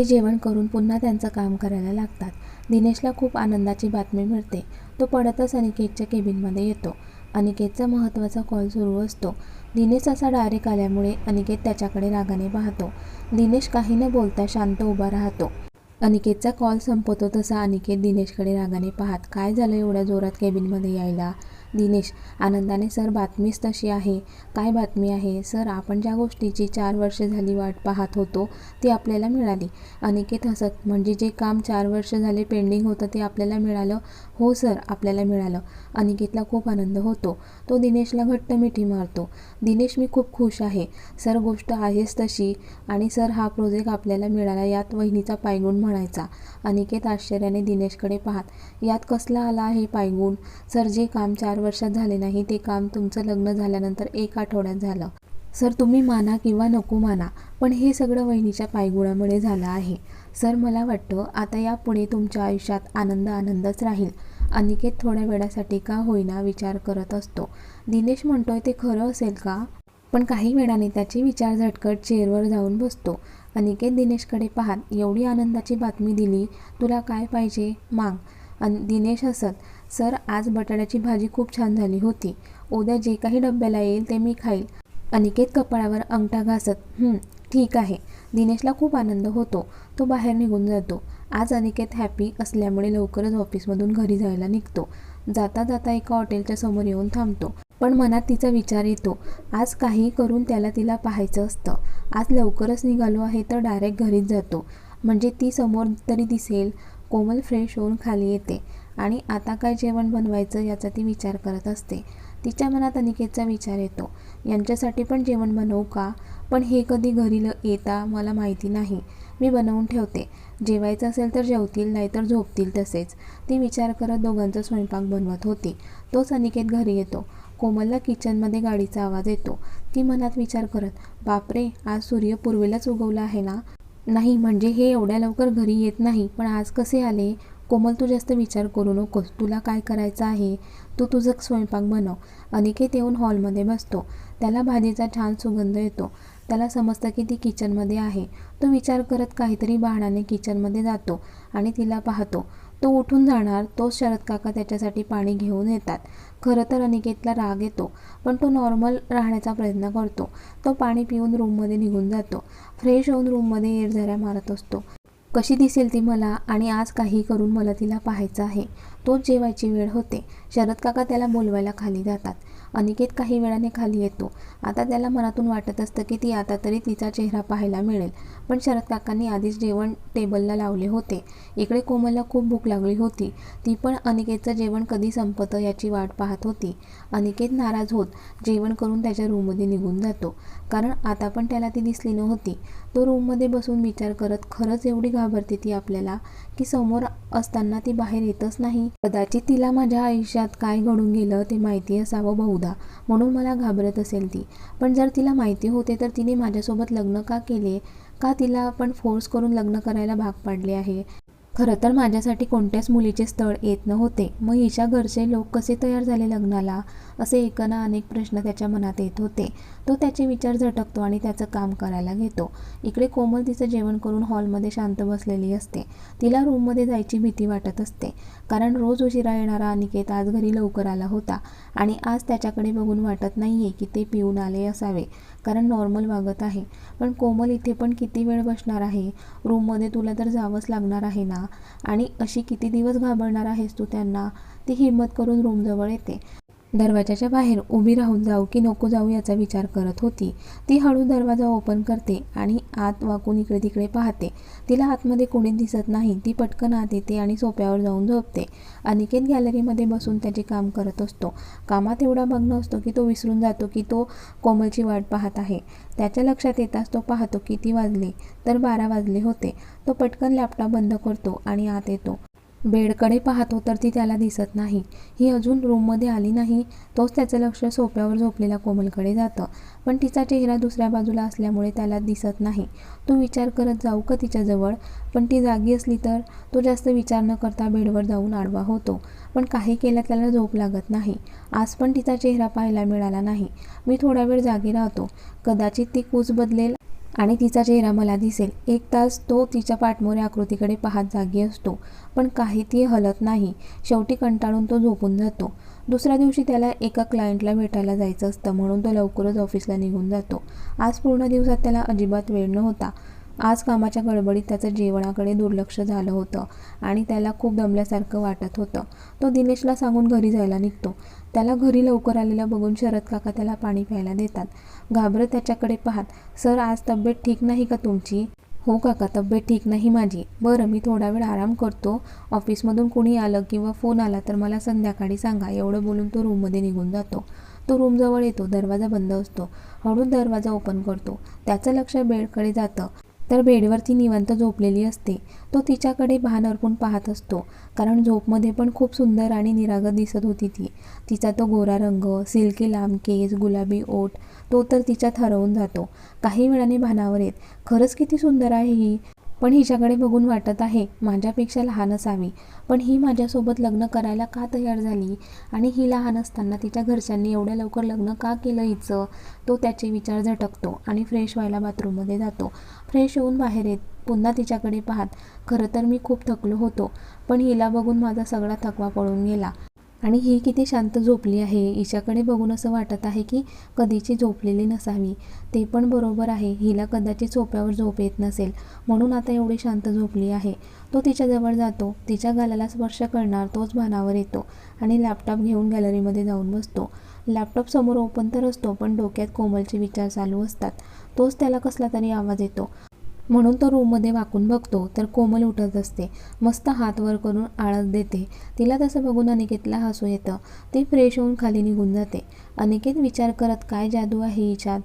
ते जेवण करून पुन्हा त्यांचं काम करायला लागतात. दिनेशला खूप आनंदाची बातमी मिळते. तो पडतच अनिकेतच्या केबिनमध्ये येतो. अनिकेतचा महत्त्वाचा कॉल सुरू असतो. दिनेश असा डायरेक्ट आल्यामुळे अनिकेत त्याच्याकडे रागाने पाहतो. दिनेश काही न बोलता शांत उभा राहतो. अनिकेतचा कॉल संपवतो तसा अनिकेत दिनेशकडे रागाने पाहत काय झालं एवढ्या जोरात केबिनमध्ये यायला? दिनेश आनंदाने सर बातमीच तशी आहे. काय बातमी आहे? सर आपण ज्या गोष्टीची चार वर्षे झाली वाट पाहत होतो ती आपल्याला मिळाली. अनिकेत हसत म्हणजे जे काम चार वर्ष झाले पेंडिंग होतं ते आपल्याला मिळालं? हो सर आपल्याला मिळालं. अनिकेतला खूप आनंद होतो. तो दिनेशला घट्ट मिठी मारतो. दिनेश मी खूप खुश आहे. सर गोष्ट आहेच तशी आणि सर हा प्रोजेक्ट आपल्याला मिळाला यात वहिनीचा पायगुण म्हणायचा. अनिकेत आश्चर्याने दिनेशकडे पाहत यात कसला आला आहे पायगुण? सर जे काम चार वर्षात झाले नाही ते काम तुमचं लग्न झाल्यानंतर एक आठवड्यात झालं. सर तुम्ही माना किंवा नको माना पण हे सगळं वहिनीच्या पायगुणामुळे झालं आहे. सर मला वाटतं आता यापुढे तुमच्या आयुष्यात आनंद आनंदच राहील. अनिकेत थोड्या वेळासाठी का होईना विचार करत असतो. दिनेश म्हणतोय ते खरं असेल का? पण काही वेळाने त्याचे विचार झटकट चेअरवर जाऊन बसतो. अनिकेत दिनेशकडे पाहत एवढी आनंदाची बातमी दिली तुला काय पाहिजे? माग. अन दिनेश हसत सर आज बटाट्याची भाजी खूप छान झाली होती. उद्या जे काही डब्याला येईल ते मी खाईल. अनिकेत कपाळावर अंगठा घासत ठीक आहे. दिनेशला खूप आनंद होतो. तो बाहेर निघून जातो. आज अनिकेत हॅपी असल्यामुळे लवकरच ऑफिसमधून घरी जायला निघतो. जाता जाता एका हॉटेलच्या समोर येऊन थांबतो. पण मनात तिचा विचार येतो. आज काही करून त्याला तिला पाहायचं असतं. आज लवकरच निघालो आहे तर डायरेक्ट घरीच जातो. म्हणजे ती समोर तरी दिसेल. कोमल फ्रेश होऊन खाली येते. आणि आता काय जेवण बनवायचं याचा ती विचार करत असते. तिच्या मनात अनिकेतचा विचार येतो यांच्यासाठी पण जेवण बनवू का? पण हे कधी घरी ल येता मला माहिती नाही. मी बनवून ठेवते. जेवायचं असेल तर जेवतील नाहीतर झोपतील तसेच. ती विचार करत दोघांचा स्वयंपाक बनवत होती. तोच अनिकेत घरी येतो. कोमलला किचनमध्ये गाडीचा आवाज येतो. ती मनात विचार करत बापरे आज सूर्य पूर्वेलाच उगवला आहे ना? नाही म्हणजे हे एवढ्या लवकर घरी येत नाही पण आज कसे आले? कोमल तू जास्त विचार करू नकोस. तुला काय करायचं आहे? तू तुझं स्वयंपाक बनव. अनिकेत येऊन हॉलमध्ये बसतो. त्याला भाजीचा छान सुगंध येतो. त्याला समजतं की ती किचनमध्ये आहे. तो विचार करत काहीतरी बहाण्याने किचनमध्ये जातो आणि तिला पाहतो. तो उठून जाणार तोच शरद काका त्याच्यासाठी पाणी घेऊन येतात. खरं तर अनिकेतला राग येतो पण तो नॉर्मल राहण्याचा प्रयत्न करतो. तो पाणी पिऊन रूममध्ये निघून जातो. फ्रेश होऊन रूममध्ये एरझऱ्या मारत असतो. कशी दिसेल ती मला आणि आज काही करून मला तिला पाहायचं आहे. तोच जेवायची वेळ होते. शरद काका त्याला बोलवायला खाली जातात. अनिकेत काही वेळाने खाली येतो. आता त्याला मनातून वाटत असतं की ती आता तरी तिचा चेहरा पाहायला मिळेल. पण शरद काकांनी आधीच जेवण टेबलला लावले होते. इकडे कोमलला खूप भूक लागली होती. ती पण अनिकेतचं जेवण कधी संपतं याची वाट पाहत होती. अनिकेत नाराज होत जेवण करून त्याच्या रूममध्ये निघून जातो. कारण आता पण त्याला ती दिसली नव्हती. तो रूममध्ये बसून विचार करत खरंच एवढी घाबरते ती आपल्याला? की समोर असताना ती बाहेर येतच नाही? कदाचित तिला माझ्या आयुष्यात काय घडून गेलं ते माहिती असावं बहुधा म्हणून मला घाबरत असेल ती. पण जर तिला माहिती होते तर तिने माझ्यासोबत लग्न का केले? का तिला आपण फोर्स करून लग्न करायला भाग पाडले आहे? खरं तर माझ्यासाठी कोणत्याच मुलीचे स्थळ येत नव्हते. मग हिच्या घरचे लोक कसे तयार झाले लग्नाला? असे एकना अनेक प्रश्न त्याच्या मनात येत होते. तो त्याचे विचार झटकतो आणि त्याचं काम करायला घेतो. इकडे कोमल तिचं जेवण करून हॉलमध्ये शांत बसलेली असते. तिला रूममध्ये जायची भीती वाटत असते. कारण रोज उशिरा येणारा अनिकेत आज घरी लवकर आला होता आणि आज त्याच्याकडे बघून वाटत नाही आहे की ते पिऊन आले असावे. कारण नॉर्मल वागत आहे. पण कोमल इथे पण किती वेळ बसणार आहे? रूममध्ये तुला तर जावंच लागणार आहे ना? आणि अशी किती दिवस घाबरणार आहेस तू त्यांना? ती हिंमत करून रूमजवळ येते. दरवाजाच्या बाहेर उभी राहून जाऊ की नको जाऊ याचा विचार करत होती. ती हळू दरवाजा ओपन करते आणि आत वाकून इकडे तिकडे पाहते. तिला आतमध्ये कोणीच दिसत नाही. ती पटकन आत येते आणि सोप्यावर जाऊन झोपते. अनिकेत गॅलरीमध्ये बसून त्याचे काम करत असतो. कामात एवढा मग्न असतो की तो विसरून जातो की तो कोमलची वाट पाहत आहे. त्याच्या लक्षात येताच तो पाहतो किती वाजले. तर बारा वाजले होते. तो पटकन लॅपटॉप बंद करतो आणि आत येतो. बेडकडे पाहतो तर ती त्याला दिसत नाही. ही अजून रूममध्ये आली नाही तोच त्याचं लक्ष सोप्यावर झोपलेल्या कोमलकडे जातं. पण तिचा चेहरा दुसऱ्या बाजूला असल्यामुळे त्याला दिसत नाही. तो विचार करत जाऊ का तिच्याजवळ पण ती जागी असली तर तो जास्त विचार न करता बेडवर जाऊन आडवा होतो. पण काही केलं त्याला झोप लागत नाही. आज पण तिचा चेहरा पाहायला मिळाला नाही. मी थोडा वेळ जागी राहतो. कदाचित ती कूच बदलेल आणि तिचा चेहरा मला दिसेल. एक तास तो तिच्या पाठमोऱ्या आकृतीकडे पाहत जागी असतो पण काही ती हलत नाही. शेवटी कंटाळून तो झोपून जातो. दुसऱ्या दिवशी त्याला एका क्लायंटला भेटायला जायचं असतं म्हणून तो लवकरच ऑफिसला निघून जातो. आज पूर्ण दिवसात त्याला अजिबात वेळ नव्हता. आज कामाच्या गडबडीत त्याचं जेवणाकडे दुर्लक्ष झालं होतं आणि त्याला खूप दमल्यासारखं वाटत होतं. तो दिनेशला सांगून घरी जायला निघतो. त्याला घरी लवकर आलेलं बघून शरद काका त्याला पाणी प्यायला देतात. घाबरत त्याच्याकडे पाहत सर आज तब्येत ठीक नाही का तुमची? हो काका तब्येत ठीक नाही माझी. बरं मी थोडा वेळ आराम करतो. ऑफिसमधून कुणी आलं किंवा फोन आला तर मला संध्याकाळी सांगा. एवढं बोलून तो रूममध्ये निघून जातो. तो रूमजवळ येतो. दरवाजा बंद असतो. हळूच दरवाजा ओपन करतो. त्याचं लक्ष बेडकडे जातं. तर बेडवरती निवांत झोपलेली असते. तो तिच्याकडे भान अर्पून पाहत असतो. कारण झोपमध्ये पण खूप सुंदर आणि निरागत दिसत होती ती. तिचा तो गोरा रंग सिल्की लांब केस गुलाबी ओठ तो तर तिच्यात हरवून जातो. काही वेळाने भानावर येत खरंच किती सुंदर आहे ही. पण हिच्याकडे बघून वाटत आहे माझ्यापेक्षा लहान असावी. पण ही माझ्यासोबत लग्न करायला का तयार झाली? आणि ही लहान असताना तिच्या घरच्यांनी एवढ्या लवकर लग्न का केलं हिचं? तो त्याचे विचार झटकतो आणि फ्रेश व्हायला बाथरूममध्ये जातो. फ्रेश होऊन बाहेर येत पुन्हा तिच्याकडे पाहत खरं तर मी खूप थकलो होतो पण हिला बघून माझा सगळा थकवा पळून गेला. आणि ही किती शांत झोपली आहे हिच्याकडे बघून असं वाटत आहे की कधीची झोपलेली नसावी. ते पण बरोबर आहे हिला कदाचित सोप्यावर झोप येत नसेल. म्हणून आता एवढी शांत झोपली आहे. तो तिच्याजवळ जातो तिच्या गालाला स्पर्श करणार तोच भानावर येतो आणि लॅपटॉप घेऊन गॅलरीमध्ये जाऊन बसतो. लॅपटॉप समोर ओपन तर असतो पण डोक्यात कोमलचे विचार चालू असतात. तोच त्याला कसला तरी आवाज येतो. म्हणून तो रूममध्ये वाकून बघतो तर कोमल उठत असते. मस्त हात वर करून आळस देते. तिला तसं बघून अनिकेतला हसू येतं. ती फ्रेश होऊन खाली निघून जाते. अनिकेत विचार करत काय जादू आहे हिच्यात?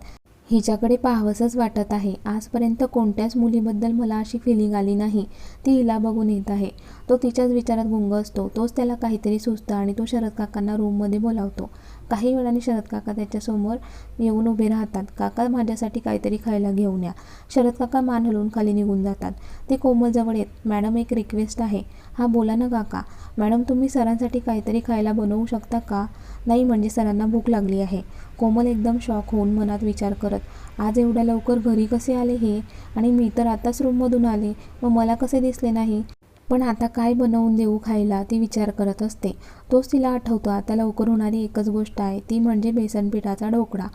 हिच्याकडे पाहावंसंच वाटत आहे. आजपर्यंत कोणत्याच मुलीबद्दल मला अशी फिलिंग आली नाही. ती हिला बघून येत आहे. तो तिच्याच विचारात गुंग असतो. तोच त्याला काहीतरी सुचतं आणि तो शरद काकांना रूममध्ये बोलावतो. काही वेळाने शरद काका त्याच्यासमोर येऊन उभे राहतात. काका माझ्यासाठी काहीतरी खायला घेऊन या. शरद काका मान हलवून खाली निघून जातात. ते कोमलजवळ येत मॅडम एक रिक्वेस्ट आहे. हा बोला ना काका. मॅडम तुम्ही सरांसाठी काहीतरी खायला बनवू शकता का? नाही म्हणजे सरांना भूक लागली आहे. कोमल एकदम शॉक होऊन मनात विचार करत आज एवढ्या लवकर घरी कसे आले हे? आणि मी तर आताच रूममधून आले. व मला कसे दिसले नाही? पण आता काय बनवून देऊ खायला ती विचार करत असते. तोच तिला आठवतो आता लवकर होणारी एकच गोष्ट आहे ती म्हणजे बेसन पिठाचा ढोकळा.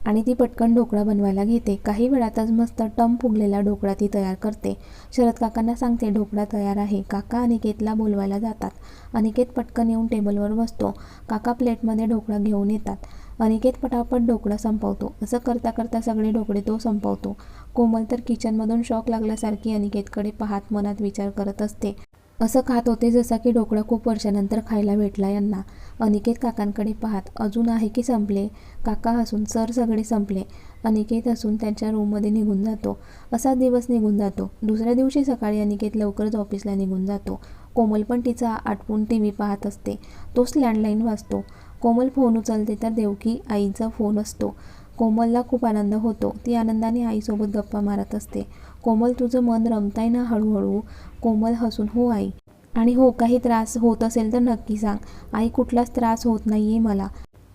आणि ती पटकन ढोकळा बनवायला घेते. काही वेळातच मस्त टम फुगलेला ढोकळा ती तयार करते. शरद काकांना सांगते ढोकळा तयार आहे. काका अनिकेतला बोलवायला जातात. अनिकेत पटकन येऊन टेबलवर बसतो. काका प्लेटमध्ये ढोकळा घेऊन येतात. अनिकेत पटापट ढोकळा संपवतो. असं करता करता सगळे ढोकळे तो संपवतो. कोमल तर किचनमधून शॉक लागल्यासारखी अनिकेतकडे पाहत मनात विचार करत असते. असं खात होते जसा की ढोकळा खूप वर्षानंतर खायला भेटला यांना. अनिकेत काकांकडे पाहत अजून आहे की संपले काका हसून सर सगळे संपले अनिकेत हसून त्यांच्या रूममध्ये निघून जातो. असा दिवस निघून जातो. दुसऱ्या दिवशी सकाळी अनिकेत लवकरच ऑफिसला निघून जातो. कोमल पण तिचा आटपून टी व्ही पाहत असते. तोच लँडलाईन वाजतो. कोमल फोन उचलते तर देवकी आईचा फोन असतो. कोमलला खूप आनंद होतो. ती आनंदाने आईसोबत गप्पा मारत असते. कोमल तुझं मन रमताय ना हळूहळू? कोमल हसून हो आई. आणि हो काही त्रास होत असेल तर नक्की सांग. आई कुठलाच त्रास होत नाही आहे मला.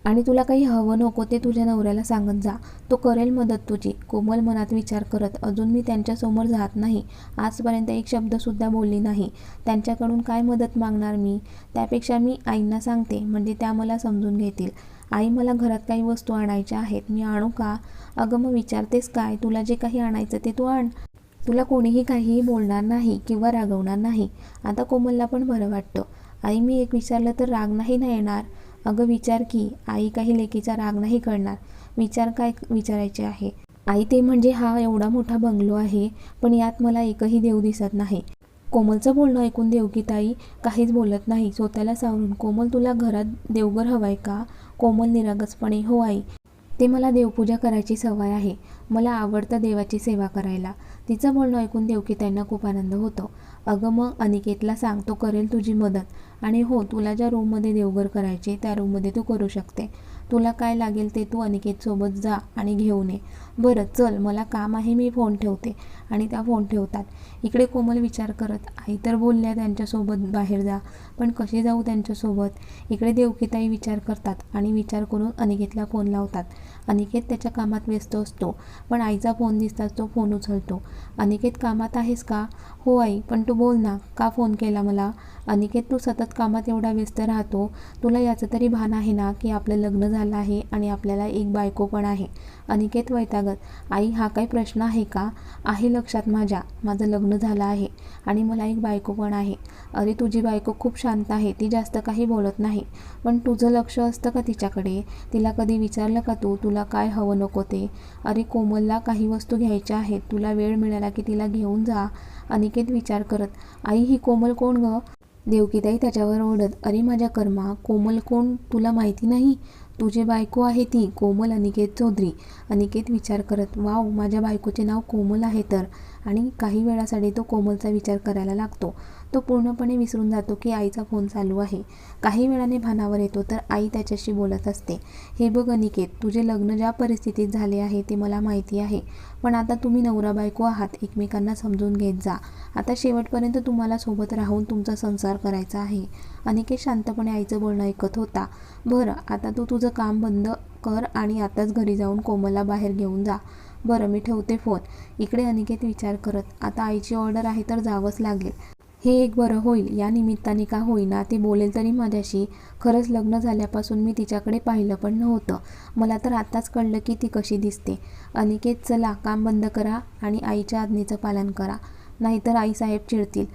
आणि तुला काही हवं नको ते तुझ्या नवऱ्याला सांगत जा. तो करेल मदत तुझी. कोमल मनात विचार करत अजून मी त्यांच्यासमोर जात नाही. आजपर्यंत एक शब्दसुद्धा बोलली नाही. त्यांच्याकडून काय मदत मागणार मी? त्यापेक्षा मी आईंना सांगते. म्हणजे त्या मला समजून घेतील. आई मला घरात काही वस्तू आणायच्या आहेत. मी आणू का? अगं मग विचारतेस काय? तुला जे काही आणायचं ते तू आण. तुला कोणीही काहीही बोलणार नाही किंवा रागवणार नाही. आता कोमलला पण बरं वाटतं. आई मी एक विचारलं तर राग नाही ना येणार? अगं विचार की आई काही लेकीचा राग नाही करणार. विचार काय विचारायचे आहे? आई ते म्हणजे हा एवढा मोठा बंगलो आहे पण यात मला एकही देव दिसत नाही. कोमलचं बोलणं ऐकून देवकीताई काहीच बोलत नाही. स्वतःला सावरून कोमल तुला घरात देवघर आहे का? कोमल निरागसपणे हो आई ते मला देवपूजा करायची सवय आहे. मला आवडतं देवाची सेवा करायला. तिचं बोलणं ऐकून देवकीताईंना खूप आनंद होतो. अगं मग अनिकेतला सांग तो करेल तुझी मदत. आणि हो तुला ज्या रूममध्ये देवघर करायचे त्या रूममध्ये तू करू शकते. तुला काय लागेल ते तू अनिकेतसोबत जा आणि घेऊन ये. बरं चल मला काम आहे मी फोन ठेवते. आणि त्या फोन ठेवतात. इकडे कोमल विचार करत आई तर बोलल्या त्यांच्यासोबत बाहेर जा. पण कसे जाऊ त्यांच्यासोबत? इकडे देवकीताई विचार करतात आणि विचार करून अनिकेतला फोन लावतात. अनिकेत त्याच्या कामात व्यस्त असतो पण आईचा फोन दिसताच तो फोन उचलतो. अनिकेत कामात आहेस का? हो आई पण तू बोल ना का फोन केला मला? अनिकेत तू सतत कामात एवढा व्यस्त राहतो. तुला याचं तरी भान आहे ना की आपलं लग्न झालं आहे आणि आपल्याला एक बायको पण आहे. अनिकेत वैताग लागत. आई हा काही प्रश्न आहे का? आहे लक्षात माझ्या. माझं लग्न झालं आहे आणि मला एक बायको पण आहे. अरे तुझी बायको खूप शांत आहे. ती जास्त काही बोलत नाही. पण तुझं लक्ष असतं का तिच्याकडे? तिला कधी विचारलं का तू? तुला काय हवं नको ते? अरे कोमलला काही वस्तू घ्यायच्या आहेत. तुला वेळ मिळाला की तिला घेऊन जा. अनिकेत विचार करत आई ही कोमल कोण ग? देवकीताई त्याच्यावर ओढत अरे माझ्या कर्मा कोमल कोण? तुला माहिती नाही? तुझी बायको आहे ती कोमल अनिकेत चौधरी. अनिकेत विचार करत वाव माझ्या बायकोचे नाव कोमल आहे तर? आणि काही वेळासाठी तो कोमलचा विचार करायला लागतो. तो पूर्णपणे विसरून जातो की आईचा फोन चालू आहे. काही वेळाने भानावर येतो तर आई त्याच्याशी बोलत असते. हे बघ अनिकेत तुझे लग्न ज्या परिस्थितीत झाले आहे ते मला माहिती आहे. पण आता तुम्ही नवरा बायको आहात एकमेकांना समजून घेत जा. आता शेवटपर्यंत तुम्हाला सोबत राहून तुमचा संसार करायचा आहे. अनिकेत शांतपणे आईचं बोलणं ऐकत होता. बरं आता तू तुझं काम बंद कर आणि आताच घरी जाऊन कोमलला बाहेर घेऊन जा. बरं मी ठेवते फोन. इकडे अनिकेत विचार करत आता आईची ऑर्डर आहे तर जावंच लागेल. हे एक बरं होईल. या निमित्ताने का होईना ती बोलेल तरी माझ्याशी. खरंच लग्न झाल्यापासून मी तिच्याकडे पाहिलं पण नव्हतं. मला तर आत्ताच कळलं की ती कशी दिसते. अनिकेत चला काम बंद करा आणि आईच्या आज्ञेचं पालन करा. नाहीतर आईसाहेब चिडतील.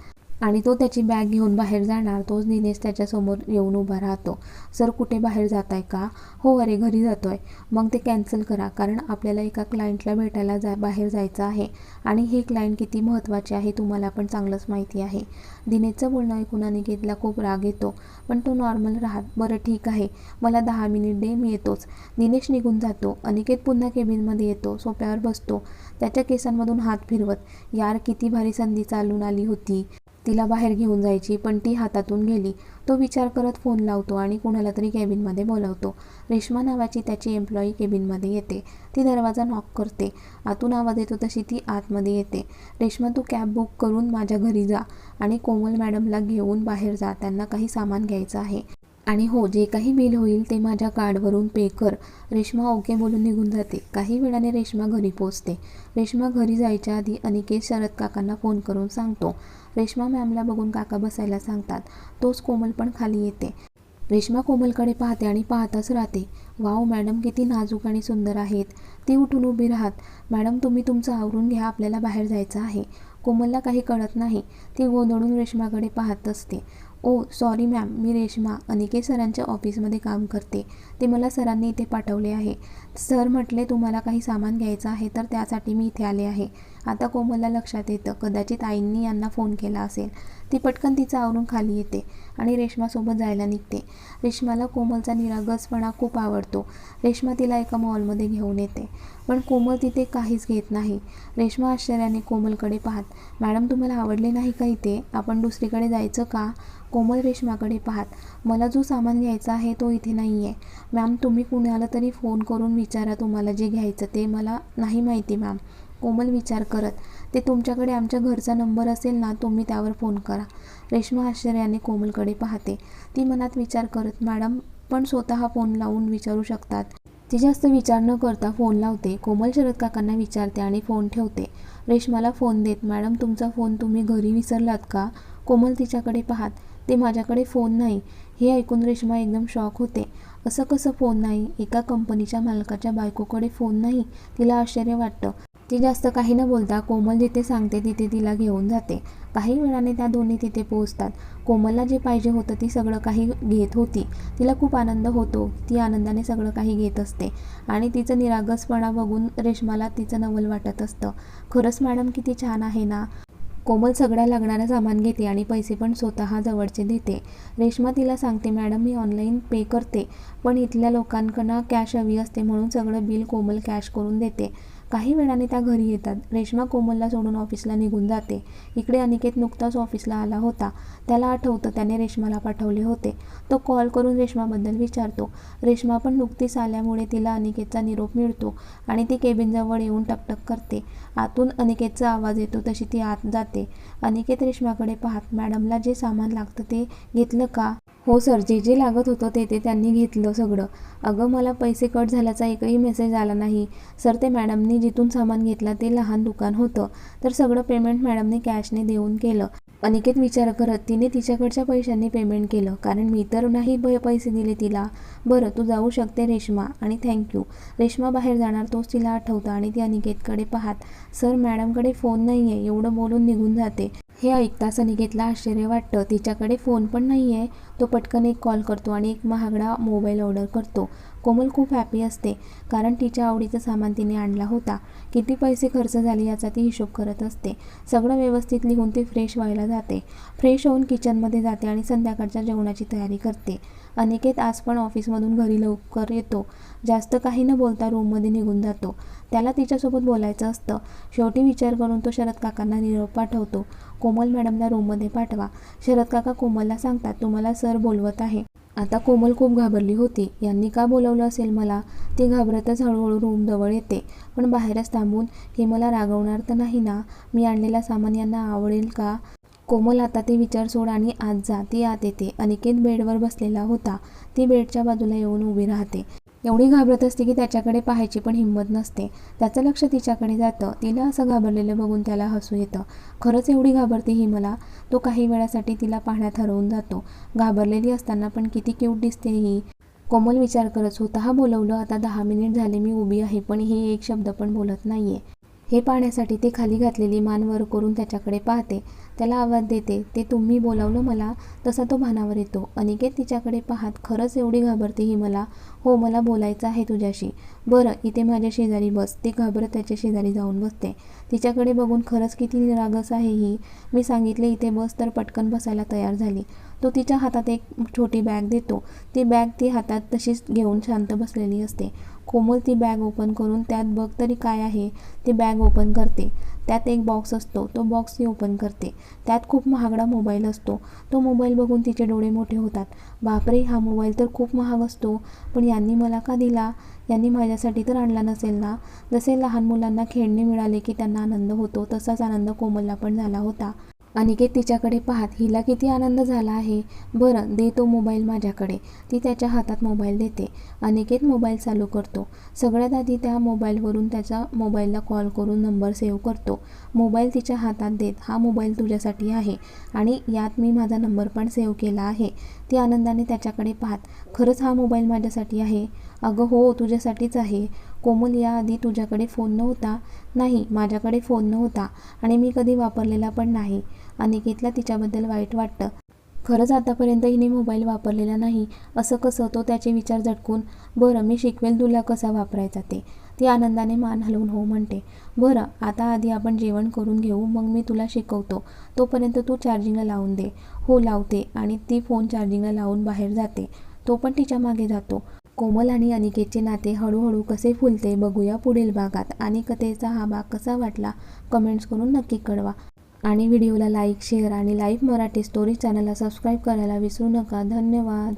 आणि तो त्याची बॅग घेऊन बाहेर जाणार. तोच दिनेश त्याच्यासमोर येऊन उभा राहतो. सर कुठे बाहेर जात आहे का? हो अरे घरी जातो आहे मग ते कॅन्सल करा कारण आपल्याला एका क्लायंटला भेटायला जा बाहेर जायचं आहे. आणि हे क्लायंट किती महत्त्वाचे आहे तुम्हाला पण चांगलंच माहिती आहे. दिनेशचं बोलणं ऐकून अनिकेतला खूप राग येतो. पण तो नॉर्मल राहत बरं ठीक आहे. मला दहा मिनिट दे मी येतोच. दिनेश निघून जातो. अनिकेत पुन्हा केबिनमध्ये येतो सोप्यावर बसतो. त्याच्या केसांमधून हात फिरवत यार किती भारी संधी चालून आली होती. तिला बाहेर घेऊन जायची पण ती हातातून गेली. तो विचार करत फोन लावतो आणि कुणाला तरी केबिनमध्ये बोलावतो. रेश्मा नावाची त्याची एम्प्लॉई केबिनमध्ये येते. ती दरवाजा नॉक करते. आतून आवाज येतो तशी ती आतमध्ये येते. रेश्मा तू कॅब बुक करून माझ्या घरी जा आणि कोमल मॅडमला घेऊन बाहेर जा. त्यांना काही सामान घ्यायचं आहे. आणि हो जे काही बिल होईल ते माझ्या कार्डवरून पे कर. रेश्मा ओके बोलून निघून जाते. काही वेळाने रेश्मा घरी पोचते रेश्मा घरी जायच्या आधी अनिकेत शरद काकांना फोन करून सांगतो रेश्मा मॅमला बघून काका बसायला सांगतात तोच कोमल पण खाली येते. रेश्मा कोमलकडे पाहते आणि पाहतच राहते वाव मॅडम किती नाजूक आणि सुंदर आहेत. ती उठून उभी राहत मॅडम तुम्ही तुमचं आवरून घ्या आपल्याला बाहेर जायचं आहे. कोमलला काही कळत नाही ती गोंधळून रेश्माकडे पाहत असते. ओ सॉरी मॅम मी रेश्मा अनिकेत सरांच्या ऑफिसमध्ये काम करते. ते मला सरांनी इथे पाठवले आहे. सर म्हटले तुम्हाला काही सामान घ्यायचं आहे तर त्यासाठी मी इथे आले आहे. आता कोमलला लक्षात येतं कदाचित आईंनी यांना फोन केला असेल. ती पटकन तिचं आवरून खाली येते आणि रेश्मासोबत जायला निघते. रेश्माला कोमलचा निरागसपणा खूप आवडतो. रेश्मा तिला एका मॉलमध्ये घेऊन येते. पण कोमल तिथे काहीच घेत नाही. रेश्मा आश्चर्याने कोमलकडे पाहत मॅडम तुम्हाला आवडले नाही का इथे? आपण दुसरीकडे जायचं का? कोमल रेश्माकडे पाहत मला जो सामान घ्यायचा आहे तो इथे नाही आहे मॅम तुम्ही कुणाला तरी फोन करून विचारा तुम्हाला जे घ्यायचं ते. मला नाही माहिती मॅम. कोमल विचार करत ते तुमच्याकडे आमच्या घरचा नंबर असेल ना तुम्ही त्यावर फोन करा. रेश्मा आश्चर्याने कोमलकडे पाहते. ती मनात विचार करत मॅडम पण स्वतः फोन लावून विचारू शकतात. ती जास्त विचार न करता फोन लावते. कोमल शरद काकांना विचारते आणि फोन ठेवते. रेश्माला फोन देत मॅडम तुमचा फोन तुम्ही घरी विसरलात का? कोमल तिच्याकडे पाहत ते माझ्याकडे फोन नाही. हे ऐकून रेश्मा एकदम शॉक होते. असं कसं फोन नाही? एका कंपनीच्या मालकाच्या बायकोकडे फोन नाही? तिला आश्चर्य वाटतं. ती जास्त काही न बोलता कोमल जिथे सांगते तिथे तिला घेऊन जाते. काही वेळाने त्या दोन्ही तिथे पोहोचतात. कोमलला जे पाहिजे होतं ती सगळं काही घेत होती. तिला खूप आनंद होतो. ती आनंदाने सगळं काही घेत असते. आणि तिचं निरागसपणा बघून रेश्माला तिचं नवल वाटत असतं. खरंच मॅडम किती छान आहे ना? कोमल सगळ्या लागणारं सामान घेते आणि पैसे पण स्वतः जवळचे देते. रेश्मा तिला सांगते मॅडम मी ऑनलाईन पे करते पण इथल्या लोकांकडनं कॅश हवी असते म्हणून सगळं बिल कोमल कॅश करून देते. काही वेळाने त्या घरी येतात. रेश्मा कोमलला सोडून ऑफिसला निघून जाते. इकडे अनिकेत नुकताच ऑफिसला आला होता. त्याला आठवतं त्याने रेश्माला पाठवले होते. तो कॉल करून रेश्माबद्दल विचारतो. रेश्मा पण नुकतीच आल्यामुळे तिला अनिकेतचा निरोप मिळतो आणि ती केबिनजवळ येऊन टकटक करते. आतून अनिकेतचा आवाज येतो तशी ती आत जाते. अनिकेत रेश्माकडे पाहत मॅडमला जे सामान लागतं ते घेतलं का? हो सर जे जे लागत होतं ते ते त्यांनी घेतलं सगळं. अगं मला पैसे कट झाल्याचा एकही मेसेज आला नाही. सर ते मॅडमनी जिथून सामान घेतलं ते लहान दुकान होतं. तर सगळं पेमेंट मॅडमने कॅशने देऊन केलं. अनिकेत विचार करत तिने तिच्याकडच्या पैशांनी पेमेंट केलं. कारण मी तर नाही ब पैसे दिले तिला. बरं तू जाऊ शकते रेश्मा. आणि थँक्यू रेश्मा बाहेर जाणार तोच तिला आठवतं आणि ती अनिकेतकडे पाहत सर मॅडमकडे फोन नाही आहे एवढं बोलून निघून जाते. हे ऐकताच अनिकेतला आश्चर्य वाटतं. तिच्याकडे फोन पण नाही आहे तो पटकन एक कॉल करतो आणि एक महागडा मोबाईल ऑर्डर करतो. कोमल खूप हॅपी असते. कारण तिच्या आवडीचं सामान तिने आणला होता. किती पैसे खर्च झाले याचा ती हिशोब करत असते. सगळं व्यवस्थित लिहून ती फ्रेश व्हायला जाते. फ्रेश होऊन किचनमध्ये जाते आणि संध्याकाळच्या जेवणाची तयारी करते. अनिकेत आज पण ऑफिसमधून घरी लवकर येतो. जास्त काही न बोलता रूममध्ये निघून जातो. त्याला तिच्यासोबत बोलायचं असतं. शेवटी विचार करून तो शरद काकांना निरोप पाठवतो. कोमल मॅडमला रूममध्ये पाठवा. शरद काका कोमलला सांगतात तुम्हाला सर बोलवत आहे. आता कोमल खूप घाबरली होती. यांनी का बोलवलं असेल मला? ती घाबरतच हळूहळू रूमजवळ येते. पण बाहेरच थांबून हे मला रागवणार तर नाही ना? मी आणलेला सामान यांना आवडेल का? कोमल आता ते विचार सोड आणि आत जा. ती आत येते. अनिकेत बेडवर बसलेला होता. ती बेडच्या बाजूला येऊन उभी राहते. एवढी घाबरत असते की त्याच्याकडे पाहायची पण हिंमत नसते. त्याचं लक्ष तिच्याकडे जातं. तिला असं घाबरलेलं बघून त्याला हसू येतं. खरंच एवढी घाबरते ही मला. तो काही वेळासाठी तिला पाहण्यात हरवून जातो. घाबरलेली असताना पण किती क्यूट दिसते ही. कोमल विचार करत स्वतः बोलवलं आता दहा मिनिट झाले मी उभी आहे पण हे एक शब्द पण बोलत नाहीये. हे पाहण्यासाठी ते खाली घातलेली मान वर करून त्याच्याकडे पाहते. त्याला आवाज देते ते तुम्ही बोलावलं मला तसा तो भानावर येतो. अनिकेत तिच्याकडे पाहत खरंच एवढी घाबरते ही मला. हो मला बोलायचं आहे तुझ्याशी. बरं इथे माझ्या शेजारी बस. ती घाबरत त्याच्या शेजारी जाऊन बसते. तिच्याकडे बघून खरंच किती निरागस आहे ही. मी सांगितले इथे बस तर पटकन बसायला तयार झाली. तो तिच्या हातात एक छोटी बॅग देतो. ती बॅग ती हातात तशीच घेऊन शांत बसलेली असते. कोमल ती बॅग ओपन करून त्यात बघ तरी काय आहे ती बॅग ओपन करते. त्यात एक बॉक्स असतो तो बॉक्स ती ओपन करते. त्यात खूप महागडा मोबाईल असतो. तो मोबाईल बघून तिचे डोळे मोठे होतात. बापरे हा मोबाईल तर खूप महाग असतो. पण यांनी मला का दिला? यांनी माझ्यासाठी तर आणला नसेल ना? जसे लहान मुलांना खेळणे मिळाले की त्यांना आनंद होतो तसाच आनंद कोमलला पण झाला होता. अनिकेत तिच्याकडे पाहत हिला किती आनंद झाला आहे. बरं दे तो मोबाईल माझ्याकडे. ती त्याच्या हातात मोबाईल देते अनिकेत मोबाईल चालू करतो. सगळ्यात आधी त्या मोबाईलवरून त्याच्या मोबाईलला कॉल करून नंबर सेव्ह करतो. मोबाईल तिच्या हातात देत हा मोबाईल तुझ्यासाठी आहे आणि यात मी माझा नंबर पण सेव्ह केला आहे. ती आनंदाने त्याच्याकडे पाहत खरंच हा मोबाईल माझ्यासाठी आहे? अगं हो तुझ्यासाठीच आहे. कोमल याआधी तुझ्याकडे फोन नव्हता. नाही माझ्याकडे फोन नव्हता आणि मी कधी वापरलेला पण नाही. अनिकेतला तिच्याबद्दल वाईट वाटतं. खरंच आतापर्यंत हिने मोबाईल वापरलेला नाही. असं कसं? तो त्याचे विचार झटकून बरं मी शिकवेल तुला कसा वापरायचा ते. ती आनंदाने मान हलवून हो म्हणते. बरं आता आधी आपण जेवण करून घेऊ मग मी तुला शिकवतो. तोपर्यंत तू चार्जिंगला लावून दे. हो लावते. आणि ती फोन चार्जिंगला लावून बाहेर जाते. तो पण तिच्यामागे जातो. कोमल आणि अनिकेतचे नाते हळूहळू कसे फुलते बघूया पुढील भागात. आणि कथेचा हा भाग कसा वाटला? कमेंट्स करून नक्की कळवा. आणि व्हिडिओला लाईक शेअर आणि लाईव्ह मराठी स्टोरी चॅनलला सबस्क्राईब करायला विसरू नका. धन्यवाद.